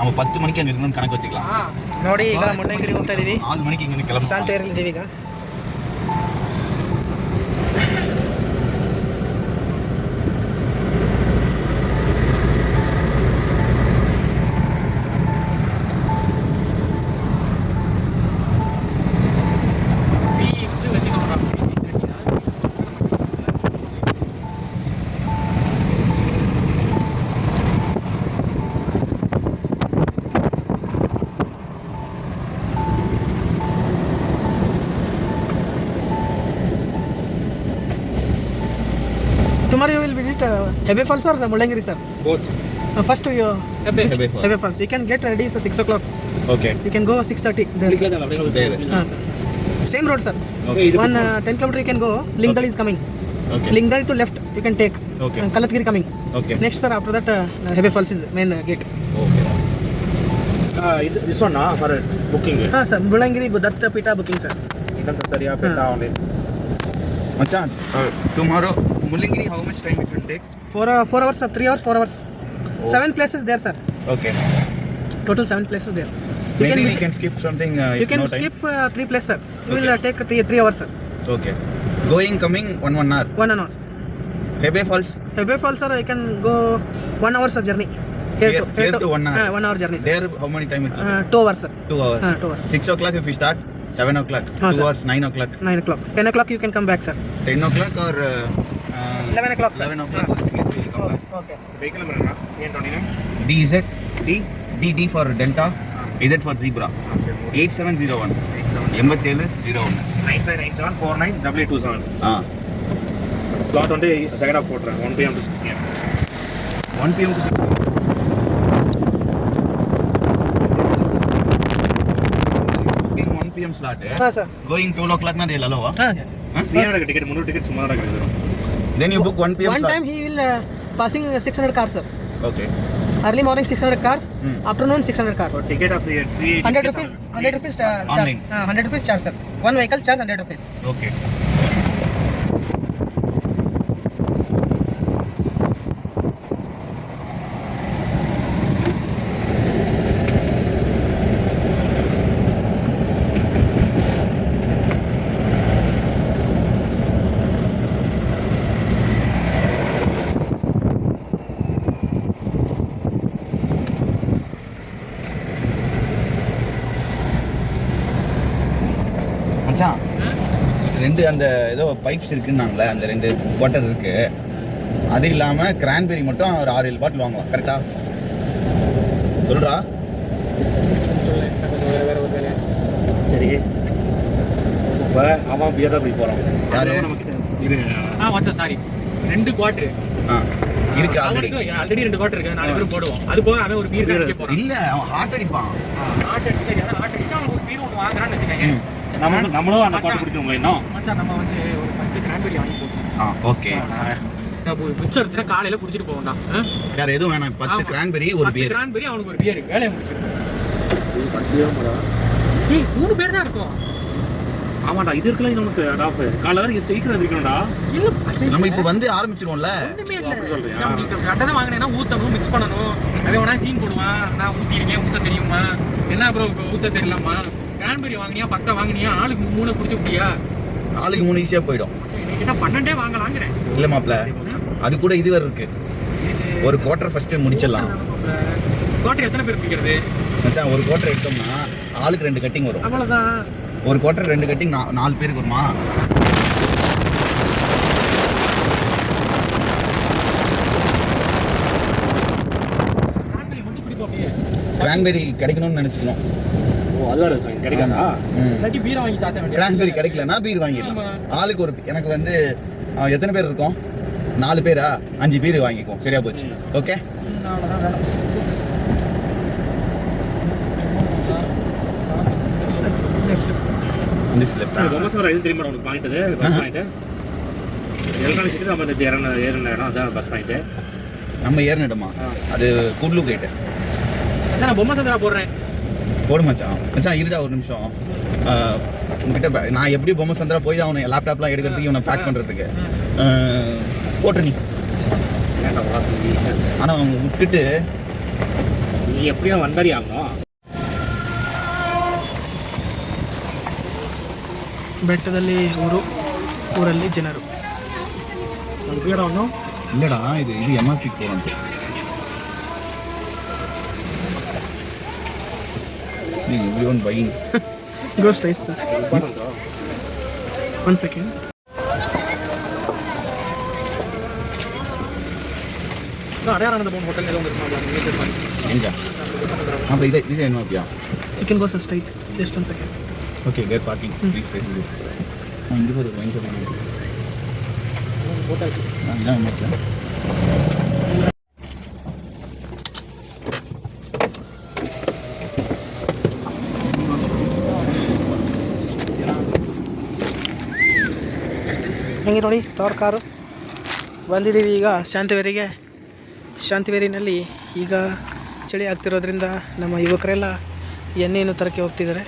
நம்ம பத்து மணிக்கு அங்கே இருக்கணும்னு கணக்கு வச்சுக்கலாம் ನೋಡಿ ಈಗ ಮುಳ್ಳಯ್ಯನಗಿರಿ ಹೋಗ್ತಾ ಇದೀವಿ நாலு மணிக்கு இங்கே கிளம்ப ಶಾಂತ ಇದ್ದೀವಿ ಈಗ tomorrow you will visit uh, Hebei Falls or the Mullangiri, sir? Both. Uh, first you Hebei, Hebei Falls. Hebei Falls. You can get ready sir, 6 o'clock. Okay. You can go 6.30 there. sir. There. Ah, sir. Same road, sir. Okay. One uh, 10 kilometer you can go. Lingdal okay. is coming. Okay. Lingdal to left you can take. Okay. Uh, Kalatgiri coming. Okay. Next, sir, after that, uh, Hebei Falls is main uh, gate. Okay. Uh, this one, uh, for booking. हाँ sir Mullayanagiri Datta Peetha booking sir Datta दरिया Peetha online मचान tomorrow How much time it will take? Four, uh, four hours, sir. Three hours, four hours. Oh. Seven places there, sir. Okay. Total seven places there. You Maybe can, we can skip something. Uh, you can no skip uh, three places, sir. We okay. will uh, take three, three hours, sir. Okay. Going, coming, one one hour. One hour. Sir. Hebei Falls. Hebei Falls, sir. I can go one hour, sir, journey. Here, here, to, here to, to one hour. Uh, one hour journey. Sir. There, how many time? It uh, two hours, sir. Two hours. Uh, two hours. Six o'clock if we start. Seven o'clock two hours nine o'clock nine o'clock ten o'clock you can come back sir ten o'clock or eleven o'clock seven o'clock okay vehicle ஏன் twenty T Z T T T for delta Z for zebra eight seven zero one eight seven எண்பத்தேழு zero one nine five nine seven four nine double two seven ah. Slot வந்து second of போட்டுறேன். One PM to six PM one PM to six time slot sir going two o'clock ನದೇ ಇಲ್ಲ ಅಲ್ವಾ? ಹಾಂ yes ticket ಮುನ್ನೂರು ticket ಸುಮಾರು ಆಗಿರೋದು then you book one P one time he will passing six hundred car sir okay early morning six hundred cars afternoon six hundred ticket of hundred rupees hundred rupees hundred rupees charge sir one vehicle charge hundred rupees okay ரெண்டு அந்த ஏதோ pipes இருக்குன்னாங்களே அந்த ரெண்டு இருக்கு. அது இல்லாம cranberry மட்டும் ஒரு ஆறு ஏழு பாட்டில் வாங்கலாம் கரெக்டா சொல்றா? சரி. இப்போ அவன் பியர் தான் போய் போகிறான் யாரு? இது ஆ சாரி ரெண்டு குவார்டர் ஆ இருக்கு ஆல்ரெடி ஆல்ரெடி ரெண்டு குவார்டர் இருக்கு நாலு பேரும் போடுவோம். அது போக அவன் ஒரு பீர் கடிக்க போறான். இல்ல அவன் ஹார்ட் அடிப்பான். ஆட்டு அடிச்சு ஆட்டு அடிச்சு அவன் ஒரு பீர் ஒன்று வாங்குறான்னு வச்சுக்கோங்க. நம்ம நம்மளும் அந்த பாட்டு பிடிக்கிறோம் இன்னும் மச்சான் நம்ம வந்து ஒரு பத்து கிரான்பெரி வாங்கி போட்டோம். ஆ ஓகே. மிச்சம் இருந்துச்சுன்னா காலையில குடிச்சிட்டு போவோம்டா. ஆ? வேற எதுவும் வேணாம் பத்து. கிரான்பெரி ஒரு பியர் கிரான்பெரி அவனுக்கு ஒரு பியர் வேலையை முடிச்சிருக்கோம் ஏய் மூணு பேர் தான் இருக்கும். ஆமாடா இது இருக்கலாம் நமக்கு ஆஃப் காலைல தான் சீக்கிரம் இருக்கணும்டா இல்ல நம்ம இப்போ வந்து ஆரம்பிச்சிருவோம்ல. கரெக்டாக தான் வாங்கினேன்னா ஊத்தணும் மிக்ஸ் பண்ணணும். அதே வேணா சீன் போடுவான். நான் ஊத்திருக்கேன் ஊத்த தெரியுமா? என்ன ப்ரோ ஊத்த தெரியலாமா கிரான்பெரி வாங்கினியா பத்தா வாங்கினியா? ஆளுக்கு மூணு குடிச்சு குடியா? நாளைக்கு மூணு ஈஸியா போயிடும். கிட்ட பன்னெண்டே வாங்கலாங்கிறேன். இல்ல மாப்ள அது கூட இது வேற இருக்கு. ஒரு குவார்டர் ஃபர்ஸ்ட் முடிச்சிடலாம். குவார்டர் எத்தனை பேர் பிடிக்கிறது மச்சான் ஒரு குவார்டர் எடுத்தோம்னா ஆளுக்கு ரெண்டு கட்டிங் வரும். அவ்வளவுதான். ஒரு குவார்டர் ரெண்டு கட்டிங் நாலு பேருக்கு வருமா? கிரான்பெரி கிடைக்கணும்னு நினைச்சுக்கணும் ஓ அதுதான் இருக்கு. கிடைக்காதா ம். இல்லாட்டி பீரை வாங்கி சாத்த வேண்டிய கிரான்பெரி கிடைக்கலன்னா பீர் வாங்கிடலாம். ஆளுக்கு ஒரு எனக்கு வந்து எத்தனை பேர் இருக்கோம்? நாலு பேரா? அஞ்சு பீர் வாங்கிக்குவோம். சரியா போச்சு. ஓகே? நம்ம ஏறினிடமா அது குட்லு கேட்டு நான் பொம்மை சந்திரா போடுறேன். போடு மச்சான் மச்சான் இருடா ஒரு நிமிஷம் ஆ, உன்கிட்ட ப- நான் எப்படி பொம்மை சந்திரா போய் தான் அவனை லேப்டாப்லாம் எடுக்கிறதுக்கு இவனை பேக் பண்ணுறதுக்கு போட்டு நீ ஏன்டா வாத்தி ஆனால் அவங்க விட்டுட்டு நீ எப்படியும் வந்தாரி ஆகணும் ಬೆಟ್ಟದಲ್ಲಿ ಊರು ಊರಲ್ಲಿ ಜನರು அது பேர் ஒன்றும் இல்லடா இது இது MRP listening, everyone buying. Go straight, sir. One second. You can go sir, straight. Just one second. Okay, they're parking. Hmm. Please pay. நான் இங்கே போய் வாங்கி சொல்லுங்கள் போட்டாச்சு நான் இதான் என்ன ಹೆಂಗೆ ನೋಡಿ ತವರ್ ಕಾರು ಬಂದಿದ್ದೀವಿ ಈಗ ಶಾಂತಿವೇರಿಗೆ. ಶಾಂತಿವೇರಿನಲ್ಲಿ ಈಗ ಚಳಿ ಆಗ್ತಿರೋದ್ರಿಂದ ನಮ್ಮ ಯುವಕರೆಲ್ಲ ಎಣ್ಣೆಯನ್ನು ತರಕ್ಕೆ ಹೋಗ್ತಿದ್ದಾರೆ.